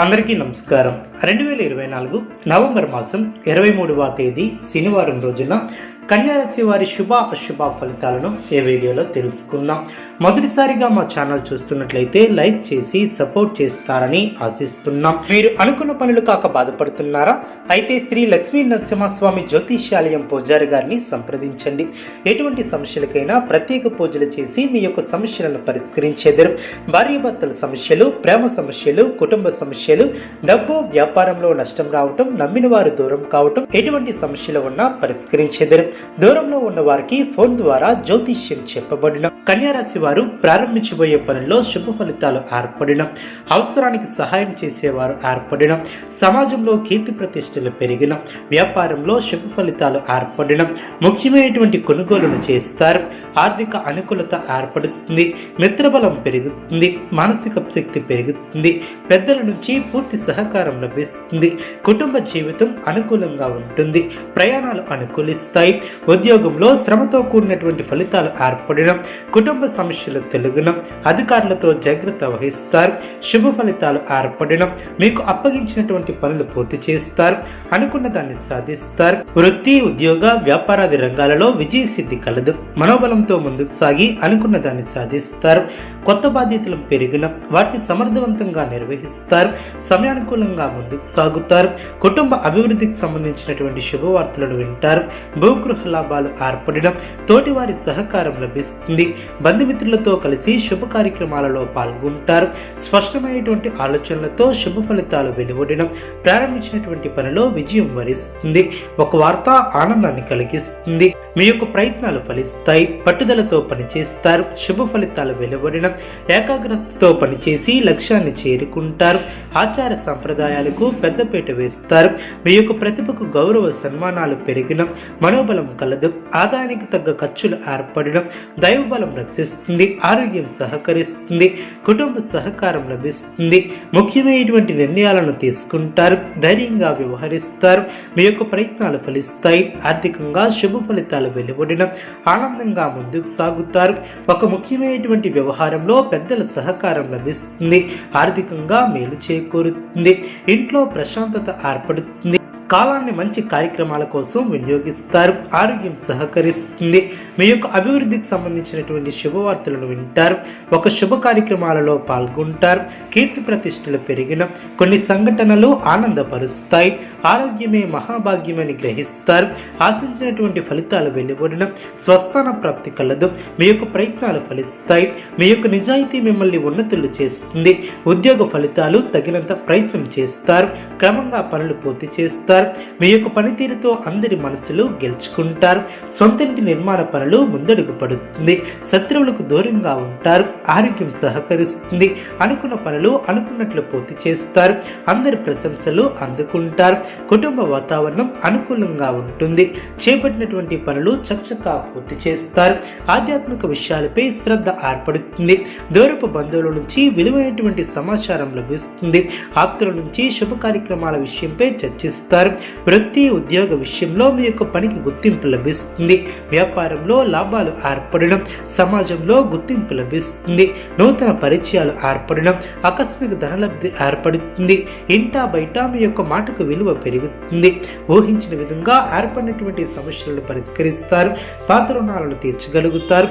అందరికీ నమస్కారం. రెండు వేల ఇరవై నాలుగు నవంబర్ మాసం ఇరవై మూడవ తేదీ శనివారం రోజున కన్యారాశి వారి శుభ అశుభ ఫలితాలను ఈ వీడియోలో తెలుసుకుందాం. మొదటిసారిగా మా ఛానల్ చూస్తున్నట్లయితే లైక్ చేసి సపోర్ట్ చేస్తారని ఆశిస్తున్నాం. మీరు అనుకున్న పనులు కాక బాధపడుతున్నారా? అయితే శ్రీ లక్ష్మీ నరసింహస్వామి జ్యోతిష్యాలయం పూజారి గారిని సంప్రదించండి. ఎటువంటి సమస్యలకైనా ప్రత్యేక పూజలు చేసి మీ యొక్క సమస్యలను పరిష్కరించేదరు. భార్యాభర్తల సమస్యలు ప్రేమ సమస్యలు కుటుంబ సమస్యలు డబ్బు వ్యాపారంలో నష్టం రావటం నమ్మిన వారు దూరం కావటం ఎటువంటి సమస్యలు ఉన్నా పరిష్కరించేదరు. దూరంలో ఉన్న వారికి ఫోన్ ద్వారా జ్యోతిష్యం చెప్పబడిన కన్యారాశి వారు ప్రారంభించబోయే పనుల్లో శుభ ఫలితాలు ఏర్పడిన అవసరానికి సహాయం చేసేవారు ఏర్పడిన సమాజంలో కీర్తి ప్రతిష్టలు పెరిగిన వ్యాపారంలో శుభ ఫలితాలు ఏర్పడిన ముఖ్యమైనటువంటి కొనుగోలును చేస్తారు. ఆర్థిక అనుకూలత ఏర్పడుతుంది మిత్రబలం పెరుగుతుంది మానసిక శక్తి పెరుగుతుంది పెద్దల నుంచి పూర్తి సహకారం లభిస్తుంది కుటుంబ జీవితం అనుకూలంగా ఉంటుంది ప్రయాణాలు అనుకూలిస్తాయి ఉద్యోగంలో శ్రమతో కూడినటువంటి ఫలితాలు ఏర్పడిన కుటుంబ సమస్యలు తెలుగున అధికారులతో జాగ్రత్త వహిస్తారు. శుభ ఫలితాలు ఏర్పడిన మీకు అప్పగించినటువంటి పనులు పూర్తి చేస్తారు. అనుకున్న దాన్ని సాధిస్తారు. వృత్తి ఉద్యోగ వ్యాపారాది రంగాలలో విజయ సిద్ధి కలదు. మనోబలంతో ముందుకు సాగి అనుకున్న దాన్ని సాధిస్తారు. కొత్త బాధ్యతలు పెరిగిన వాటిని సమర్థవంతంగా నిర్వహిస్తారు. సమయానుకూలంగా ముందుకు సాగుతారు. కుటుంబ అభివృద్ధికి సంబంధించినటువంటి శుభవార్తలను వింటారు. భూగృహ లాభాలు ఏర్పడడం తోటివారి సహకారం లభిస్తుంది. బంధుమిత్రులతో కలిసి శుభ కార్యక్రమాలలో పాల్గొంటారు. స్పష్టమైనటువంటి ఆలోచనలతో శుభ ఫలితాలు వెలువడడం ప్రారంభించినటువంటి పనిలో విజయం వరిస్తుంది. ఒక వార్త ఆనందాన్ని కలిగిస్తుంది. మీ యొక్క ప్రయత్నాలు ఫలిస్తాయి. పట్టుదలతో పనిచేస్తారు. శుభ ఫలితాలు వెలువడడం ఏకాగ్రతతో పనిచేసి లక్ష్యాన్ని చేరుకుంటారు. ఆచార సంప్రదాయాలకు పెద్దపీట వేస్తారు. మీ యొక్క ప్రతిభకు గౌరవ సన్మానాలు పెరిగిన. మనోబలం కలదు. ఆదాయానికి తగ్గ ఖర్చులు ఏర్పడడం దైవబలం రక్షిస్తుంది. ఆరోగ్యం సహకరిస్తుంది. కుటుంబ సహకారం లభిస్తుంది. ముఖ్యమైనటువంటి నిర్ణయాలను తీసుకుంటారు. ధైర్యంగా వ్యవహరిస్తారు. మీ యొక్క ప్రయత్నాలు ఫలిస్తాయి. ఆర్థికంగా శుభ ఫలితాలు వెలువడిన ఆనందంగా ముందుకు సాగుతారు. ఒక ముఖ్యమైనటువంటి వ్యవహారంలో పెద్దల సహకారం లభిస్తుంది. ఆర్థికంగా మేలు చేకూరుతుంది. ఇంట్లో ప్రశాంతత ఏర్పడుతుంది. కాలాన్ని మంచి కార్యక్రమాల కోసం వినియోగిస్తారు. ఆరోగ్యం సహకరిస్తుంది. మీ యొక్క అభివృద్ధికి సంబంధించినటువంటి శుభవార్తలను వింటారు. ఒక శుభ కార్యక్రమాలలో పాల్గొంటారు. కీర్తి ప్రతిష్టలు పెరిగిన కొన్ని సంఘటనలు ఆనందపరుస్తాయి. ఆరోగ్యమే మహాభాగ్యమని గ్రహిస్తారు. ఆశించినటువంటి ఫలితాలు వెలువడిన స్వస్థాన ప్రాప్తి కలదు. మీ యొక్క ప్రయత్నాలు ఫలిస్తాయి. మీ యొక్క నిజాయితీ మిమ్మల్ని ఉన్నతులు చేస్తుంది. ఉద్యోగ ఫలితాలు తగినంత ప్రయత్నం చేస్తారు. క్రమంగా పనులు పూర్తి చేస్తారు. మీ యొక్క పనితీరుతో అందరి మనసులు గెలుచుకుంటారు. సొంతింటి నిర్మాణ పనులు ముందడుగు పడుతుంది. శత్రువులకు దూరంగా ఉంటారు. ఆరోగ్యం సహకరిస్తుంది. అనుకున్న పనులు అనుకున్నట్లు పూర్తి చేస్తారు. అందరి ప్రశంసలు అందుకుంటారు. కుటుంబ వాతావరణం అనుకూలంగా ఉంటుంది. చేపట్టినటువంటి పనులు చకచకా పూర్తి చేస్తారు. ఆధ్యాత్మిక విషయాలపై శ్రద్ధ ఏర్పడుతుంది. దూరపు బంధువుల నుంచి విలువైనటువంటి సమాచారం లభిస్తుంది. ఆప్తుల నుంచి శుభ కార్యక్రమాల విషయంపై చర్చిస్తారు. వృత్తి ఉద్యోగ విషయంలో మీ యొక్క పనికి గుర్తింపు లభిస్తుంది. వ్యాపారంలో లాభాలు ఏర్పడడం సమాజంలో గుర్తింపు లభిస్తుంది. నూతన పరిచయాలు ఏర్పడడం ఆకస్మిక ధనలబ్ధి ఏర్పడుతుంది. ఇంటా బయట మీ యొక్క మాటకు విలువ పెరుగుతుంది. ఊహించిన విధంగా ఏర్పడినటువంటి సమస్యలను పరిష్కరిస్తారు. పాత రుణాలను తీర్చగలుగుతారు.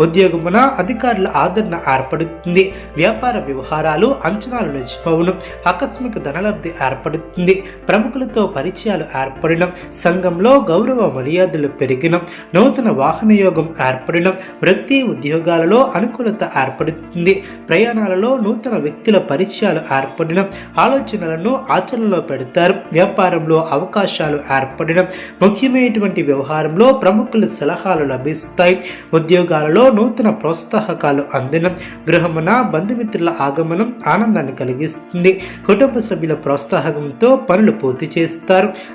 ఉద్యోగమున అధికారుల ఆదరణ ఏర్పడుతుంది. వ్యాపార వ్యవహారాలు అంచనాలు నిజమవును ఆకస్మిక ధనలబ్ధి ఏర్పడుతుంది. ప్రముఖులతో పరిచయాలు ఏర్పడడం సంఘంలో గౌరవ మర్యాదలు పెరిగిన నూతన వాహన యోగం ఏర్పడడం వృత్తి ఉద్యోగాలలో అనుకూలత ఏర్పడుతుంది. ప్రయాణాలలో నూతన వ్యక్తుల పరిచయాలు ఏర్పడడం ఆలోచనలను ఆచరణలో పెడతారు. వ్యాపారంలో అవకాశాలు ఏర్పడడం ముఖ్యమైనటువంటి వ్యవహారంలో ప్రముఖుల సలహాలు లభిస్తాయి. ఉద్యోగాలలో నూతన ప్రోత్సాహకాలు అందడం గృహమున బంధుమిత్రుల ఆగమనం ఆనందాన్ని కలిగిస్తుంది. కుటుంబ సభ్యుల ప్రోత్సాహకంతో పనులు పూర్తి చేస్తారు.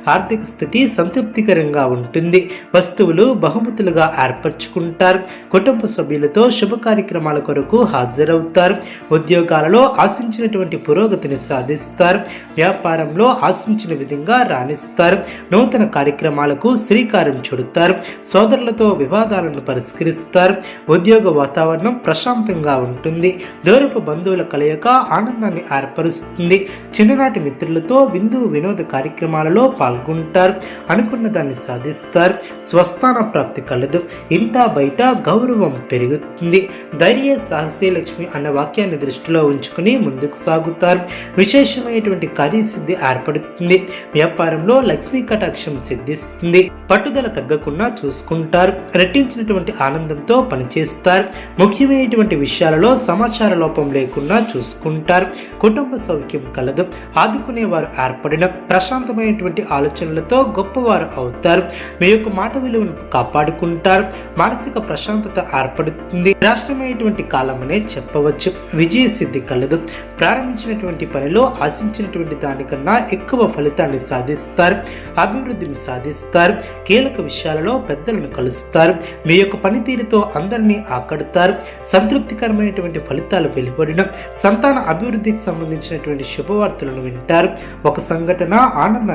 ఆర్థిక స్థితి సంతృప్తికరంగా ఉంటుంది. వస్తువులు బహుమతులుగా ఏర్పరచుకుంటారు. కుటుంబ సభ్యులతో శుభ కార్యక్రమాల కొరకు హాజరవుతారు. ఉద్యోగాలలో ఆశించినటువంటి పురోగతిని సాధిస్తారు. వ్యాపారంలో ఆశించిన విధంగా రాణిస్తారు. నూతన కార్యక్రమాలకు శ్రీకారం చుడతారు. సోదరులతో వివాదాలను పరిష్కరిస్తారు. ఉద్యోగ వాతావరణం ప్రశాంతంగా ఉంటుంది. దూరపు బంధువుల కలయిక ఆనందాన్ని ఏర్పరుస్తుంది. చిన్ననాటి మిత్రులతో విందు వినోద కార్యక్రమాలు కార్యక్రమాలలో పాల్గొంటారు అనుకున్న దాన్ని సాధిస్తారు స్వస్థాన ప్రాప్తి కలదు ఇంట బయట గౌరవం పెరుగుతుంది. ధైర్య సాహసీ లక్ష్మి అన్న వాక్యాన్ని దృష్టిలో ఉంచుకుని ముందుకు సాగుతారు. విశేషమైనటువంటి కార్యసిద్ధి ఏర్పడుతుంది. వ్యాపారంలో లక్ష్మీ కటాక్షం సిద్ధిస్తుంది. పట్టుదల తగ్గకుండా చూసుకుంటారు. రెట్టించినటువంటి ఆనందంతో పనిచేస్తారు. ముఖ్యమైనటువంటి విషయాలలో సమాచార లోపం లేకుండా చూసుకుంటారు. కుటుంబ సౌఖ్యం కలదు. ఆదుకునేవారు ఏర్పడిన ప్రశాంతమైన ప్రశాంతమైనటువంటి ఆలోచనలతో గొప్పవారు అవుతారు. మీ యొక్క మాట విలువను కాపాడుకుంటారు. మానసిక ప్రశాంతత ఏర్పడుతుంది. రాష్ట్రమైనటువంటి కాలమనే చెప్పవచ్చు. విజయ సిద్ధి కలదు. ప్రారంభించినటువంటి పనిలో ఆశించినటువంటి దానికన్నా ఎక్కువ ఫలితాన్ని సాధిస్తారు. అభివృద్ధిని సాధిస్తారు. కీలక విషయాలలో పెద్దలను కలుస్తారు. మీ యొక్క పనితీరుతో అందరినీ ఆకడతారు. సంతృప్తికరమైనటువంటి ఫలితాలు వెలువడిన సంతాన అభివృద్ధికి సంబంధించినటువంటి శుభవార్తలను వింటారు. ఒక సంఘటన ఆనందాన్ని